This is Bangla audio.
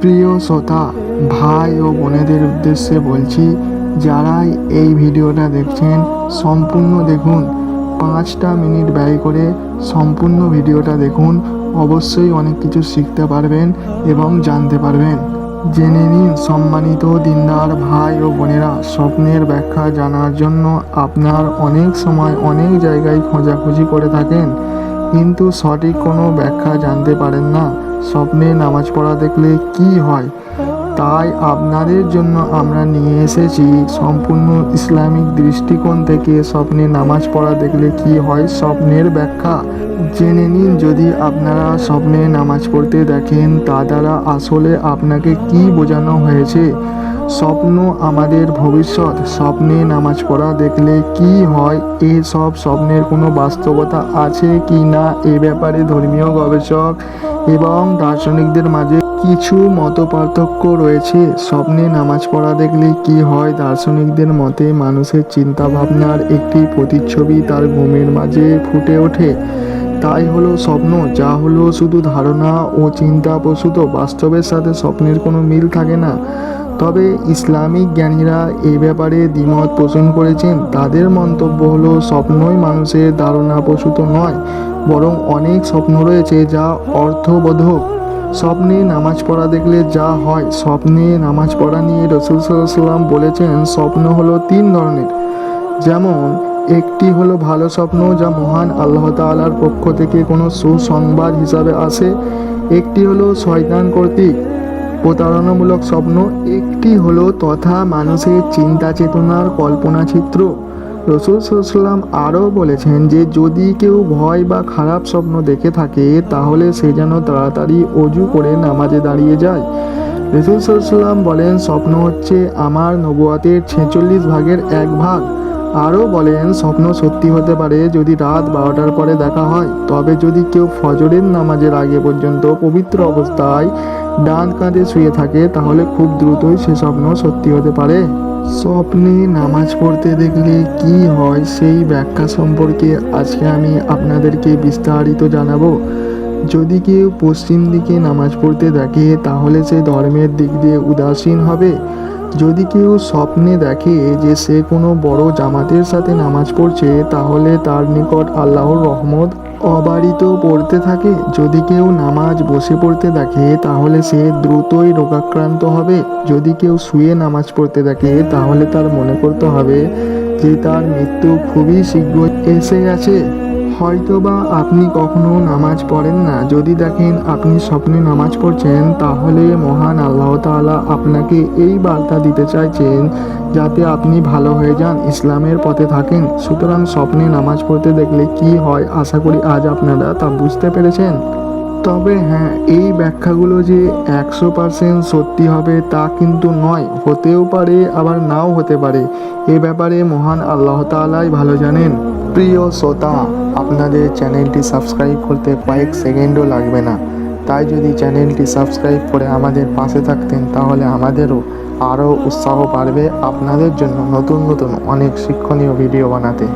প্রিয় শ্রোতা, ভাই ও বোনেদের উদ্দেশ্যে বলছি, যারাই এই ভিডিওটা দেখছেন, সম্পূর্ণ দেখুন। পাঁচটা মিনিট ব্যয় করে সম্পূর্ণ ভিডিওটা দেখুন। অবশ্যই অনেক কিছু শিখতে পারবেন এবং জানতে পারবেন। জেনে নিন, সম্মানিত দিনদার ভাই ও বোনেরা, স্বপ্নের ব্যাখ্যা জানার জন্য আপনার অনেক সময় অনেক জায়গায় খোঁজাখুঁজি করে থাকেন। কিন্তু সঠিক কোনো ব্যাখ্যা জানতে পারেন না। স্বপ্নে নামাজ পড়া দেখলে কি হয়? তাই আপনাদের জন্য আমরা নিয়ে এসেছি সম্পূর্ণ ইসলামিক দৃষ্টিকোণ থেকে স্বপ্নে নামাজ পড়া দেখলে কি হয় স্বপ্নের ব্যাখ্যা। জেনে নিন যদি আপনারা স্বপ্নে নামাজ পড়তে দেখেন তা দ্বারা আসলে আপনাকে কি বোঝানো হয়েছে? স্বপ্ন আমাদের ভবিষ্যৎ, স্বপ্নে নামাজ পড়া দেখলে কি হয়? এসব স্বপ্নের কোনো বাস্তবতা আছে কি না? এ ব্যাপারে ধর্মীয় গবেষক এবং দার্শনিকদের মাঝে কিছু মত পার্থক্য রয়েছে। স্বপ্নে নামাজ পড়া দেখলে কি হয়? দার্শনিকদের মতে, মানুষের চিন্তা ভাবনার একটি প্রতিচ্ছবি তার ঘুমের মাঝে ফুটে ওঠে। তাই হলো স্বপ্ন, যা হলো শুধু ধারণা ও চিন্তা প্রসূত বাস্তবের সাথে স্বপ্নের কোনো মিল থাকে না। তবে ইসলামিক জ্ঞানীরা এই ব্যাপারে দ্বিমত পোষণ করেছেন। তাদের মন্তব্য হলো, স্বপ্নই মানুষের ধারণা প্রসূত নয়, বরং অনেক স্বপ্ন রয়েছে যা অর্থবোধক। স্বপ্নে নামাজ পড়া দেখলে যা হয়, স্বপ্নে নামাজ পড়া নিয়ে রসুল সাল্লাম বলেছেন, স্বপ্ন হলো তিন ধরনের। যেমন, একটি হলো ভালো স্বপ্ন যা মহান আল্লাহ তাআলার পক্ষ থেকে কোনো সুসংবাদ হিসাবে আসে। একটি হলো শয়তান কর্তৃক। প্রতারণামূলক স্বপ্ন একটি হলো তথা মানুষের চিন্তা চেতনার কল্পনা চিত্র। রসুল সাল্লাম আরও বলেছেন যে, যদি কেউ ভয় বা খারাপ স্বপ্ন দেখে থাকে, তাহলে সে যেন তাড়াতাড়ি অজু করে নামাজে দাঁড়িয়ে যায়। রসুল সাল্লাম বলেন, স্বপ্ন হচ্ছে আমার নবুয়াতের ছেচল্লিশ ভাগের এক ভাগ। আরও বলেন, স্বপ্ন সত্যি হতে পারে যদি রাত বারোটার পরে দেখা হয়। তবে যদি কেউ ফজরের নামাজের আগে পর্যন্ত পবিত্র অবস্থায় ডান কাঁধে শুয়ে থাকে, তাহলে খুব দ্রুতই সে স্বপ্ন সত্যি হতে পারে। স্বপ্নে নামাজ পড়তে দেখলে কি হয় সেই ব্যাখ্যা সম্পর্কে আজকে আমি আপনাদেরকে বিস্তারিত জানাব। যদি কেউ পশ্চিম দিকে নামাজ পড়তে দেখে, তাহলে সে ধর্মের দিক দিয়ে উদাসীন হবে। যদি কেউ স্বপ্নে দেখে যে সে কোনো বড় জামাতের সাথে নামাজ পড়ছে, তাহলে তার নিকট আল্লাহর রহমত অবারিত পড়তে থাকে। যদি কেউ নামাজ বসে পড়তে দেখে, তাহলে সে দ্রুতই রোগাক্রান্ত হবে। যদি কেউ শুয়ে নামাজ পড়তে দেখে, তাহলে তার মনে করতে হবে যে তার মৃত্যু খুবই শীঘ্রই এসে গেছে। হয়তোবা আপনি কখনো নামাজ পড়েন না। যদি দেখেন আপনি স্বপ্নে নামাজ পড়ছেন, তাহলে মহান আল্লাহ তালা আপনাকে এই বার্তা দিতে চাইছেন যাতে আপনি ভালো হয়ে যান, ইসলামের পথে থাকেন। সুতরাং স্বপ্নে নামাজ পড়তে দেখলে কি হয় আশা করি আজ আপনারা তা বুঝতে পেরেছেন। তবে হ্যাঁ এই ব্যাখ্যাগুলো যে একশো পার্সেন্ট সত্যি হবে তা কিন্তু নয়, হতেও পারে, আবার নাও হতে পারে। এ ব্যাপারে মহান আল্লাহ তাআলাই ভালো জানেন। প্রিয় শ্রোতা, আপনাদের চ্যানেলটি সাবস্ক্রাইব করতে কয়েক সেকেন্ডও লাগবে না। তাই যদি চ্যানেলটি সাবস্ক্রাইব করে আমাদের পাশে থাকতেন, তাহলে আমাদেরও আরও উৎসাহ বাড়বে আপনাদের জন্য নতুন নতুন অনেক শিক্ষণীয় ভিডিও বানাতে।